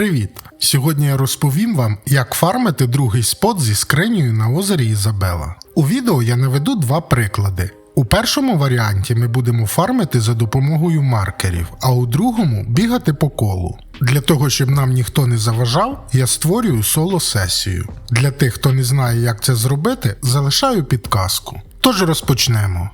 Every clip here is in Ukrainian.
Привіт! Сьогодні я розповім вам, як фармити другий спот зі скринею на озері Ізабела. У відео я наведу два приклади. У першому варіанті ми будемо фармити за допомогою маркерів, а у другому бігати по колу. Для того, щоб нам ніхто не заважав, я створюю соло-сесію. Для тих, хто не знає, як це зробити, залишаю підказку. Тож розпочнемо.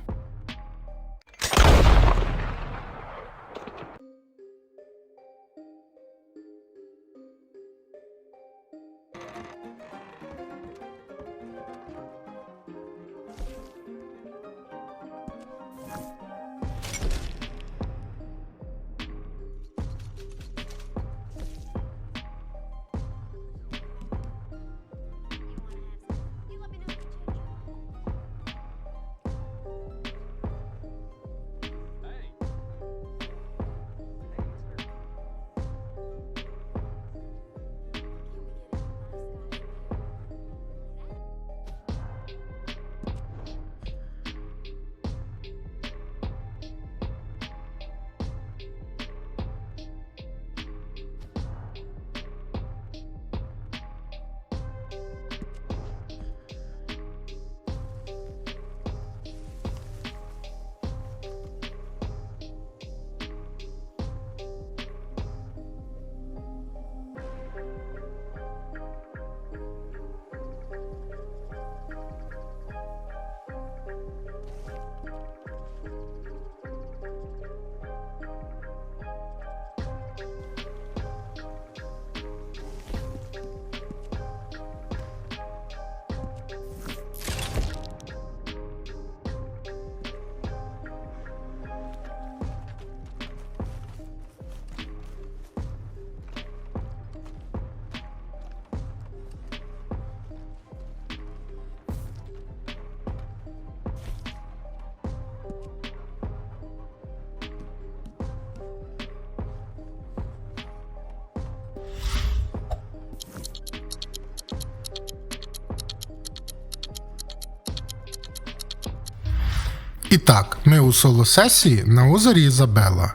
І так, ми у соло-сесії на озері Ізабела.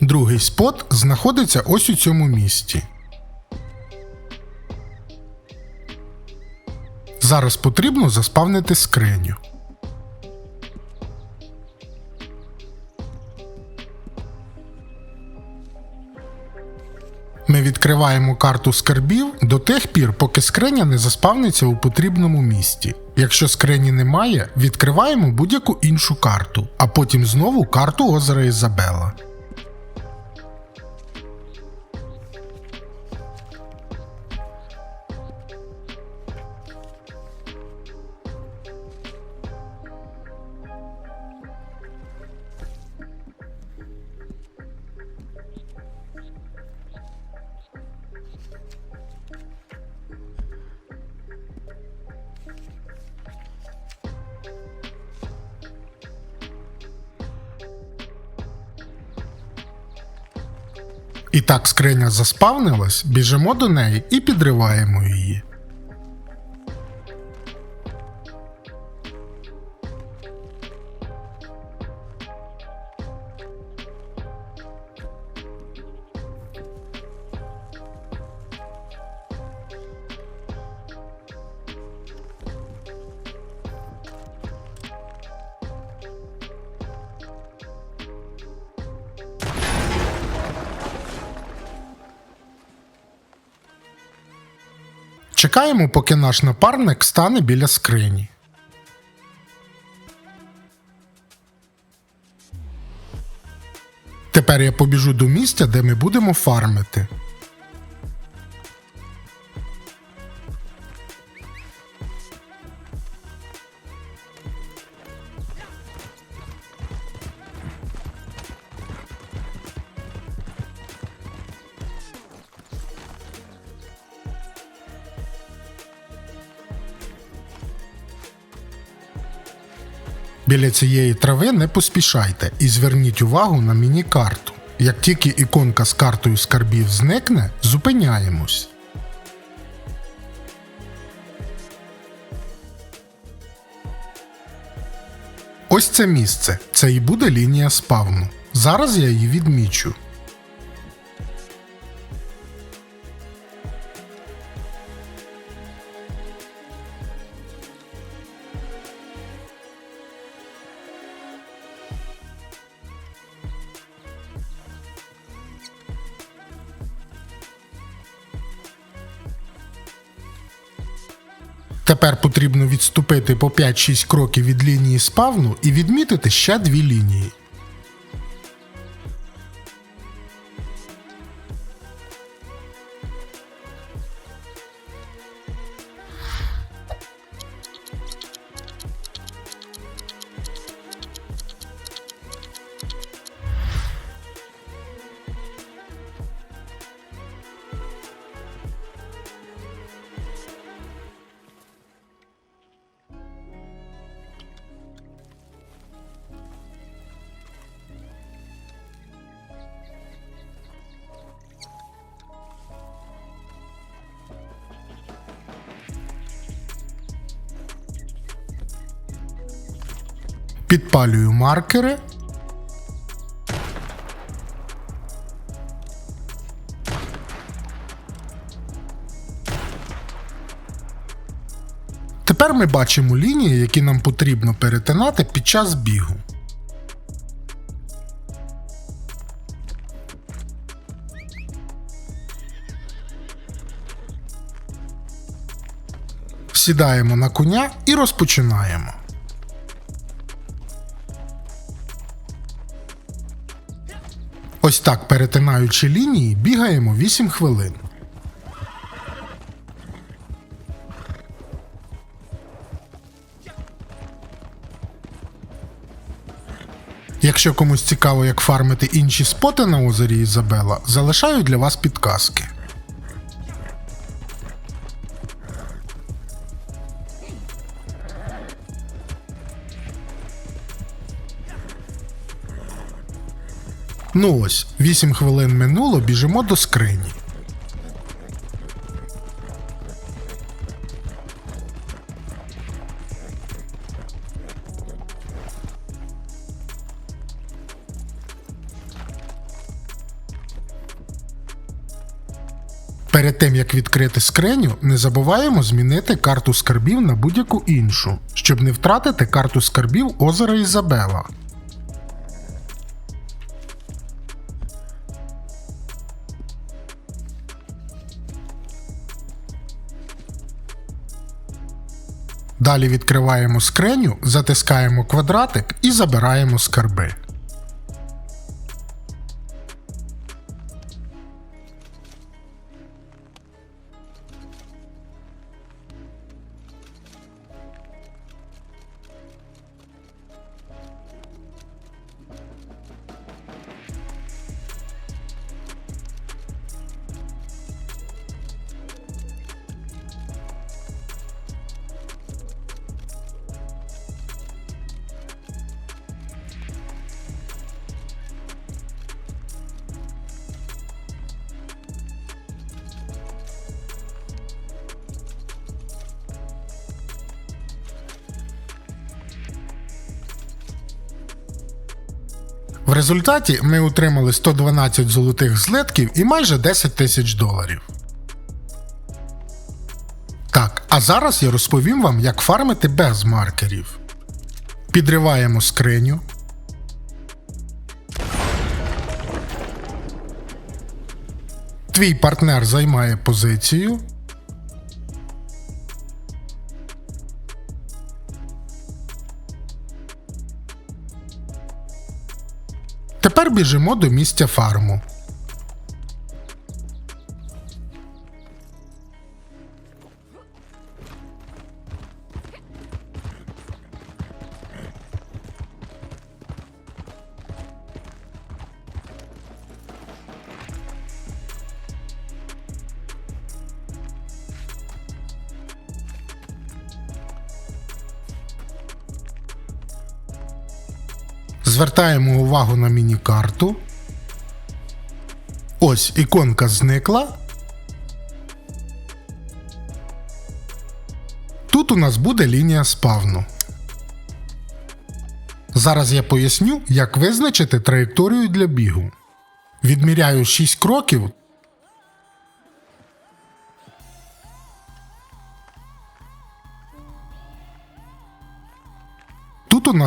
Другий спот знаходиться ось у цьому місці. Зараз потрібно заспавнити скриню. Ми відкриваємо карту скарбів до тих пір, поки скриня не заспавниться у потрібному місці. Якщо скрині немає, відкриваємо будь-яку іншу карту, а потім знову карту озера Ізабела. І так скриня заспавнилась, біжимо до неї і підриваємо її. Чекаємо, поки наш напарник стане біля скрині. Тепер я побіжу до місця, де ми будемо фармити. Біля цієї трави не поспішайте і зверніть увагу на міні-карту. Як тільки іконка з картою скарбів зникне, зупиняємось. Ось це місце. Це і буде лінія спавну. Зараз я її відмічу. Тепер потрібно відступити по 5-6 кроків від лінії спавну і відмітити ще дві лінії. Підпалюю маркери. Тепер ми бачимо лінії, які нам потрібно перетинати під час бігу. Сідаємо на коня і розпочинаємо. Так, перетинаючи лінії, бігаємо 8 хвилин. Якщо комусь цікаво, як фармити інші споти на озері Ізабела, залишаю для вас підказки. Ну ось, 8 хвилин минуло, біжимо до скрині. Перед тим як відкрити скриню, не забуваємо змінити карту скарбів на будь-яку іншу, щоб не втратити карту скарбів озера Ізабела. Далі відкриваємо скриню, затискаємо квадратик і забираємо скарби. В результаті ми отримали 112 золотих злитків і майже 10 тисяч доларів. Так, а зараз я розповім вам, як фармити без маркерів. Підриваємо скриню. Твій партнер займає позицію. Тепер біжимо до місця фарму. Звертаємо увагу на міні-карту. Ось іконка зникла. Тут у нас буде лінія спавну. Зараз я поясню, як визначити траєкторію для бігу. Відміряю 6 кроків.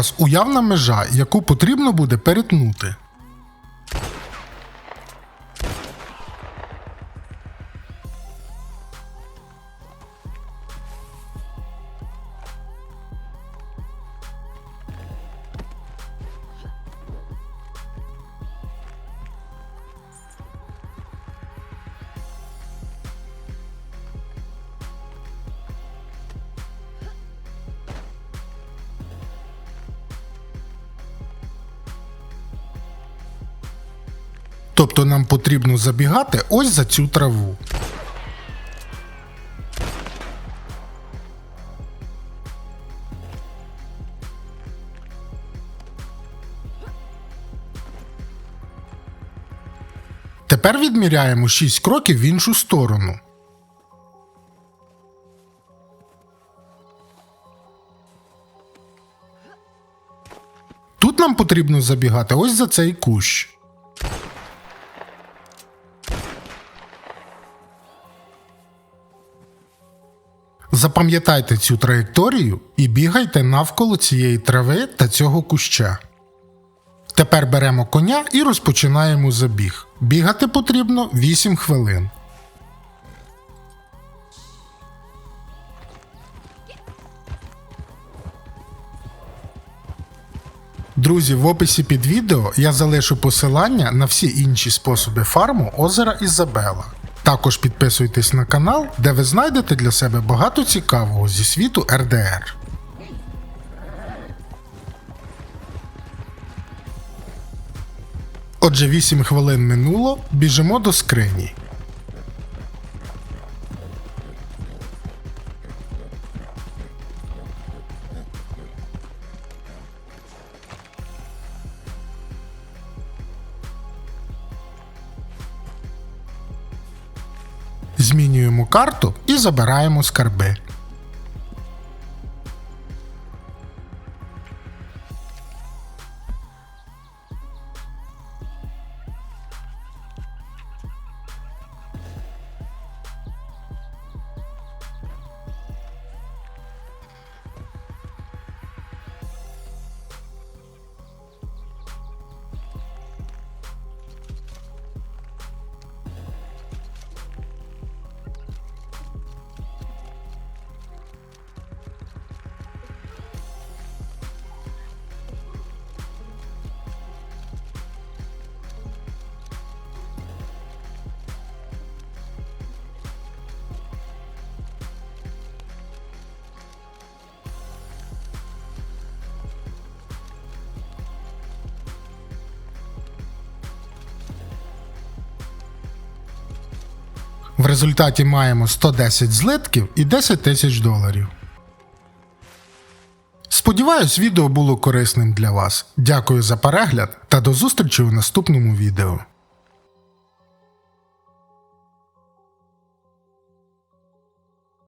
Нас уявна межа, яку потрібно буде перетнути. Тобто нам потрібно забігати ось за цю траву. Тепер відміряємо 6 кроків в іншу сторону. Тут нам потрібно забігати ось за цей кущ. Запам'ятайте цю траєкторію і бігайте навколо цієї трави та цього куща. Тепер беремо коня і розпочинаємо забіг. Бігати потрібно 8 хвилин. Друзі, в описі під відео я залишу посилання на всі інші способи фарму озера Ізабела. Також підписуйтесь на канал, де ви знайдете для себе багато цікавого зі світу РДР. Отже, 8 хвилин минуло, біжимо до скрині. Карту і забираємо скарби. Результаті маємо 110 злитків і 10 тисяч доларів. Сподіваюсь, відео було корисним для вас. Дякую за перегляд та до зустрічі у наступному відео.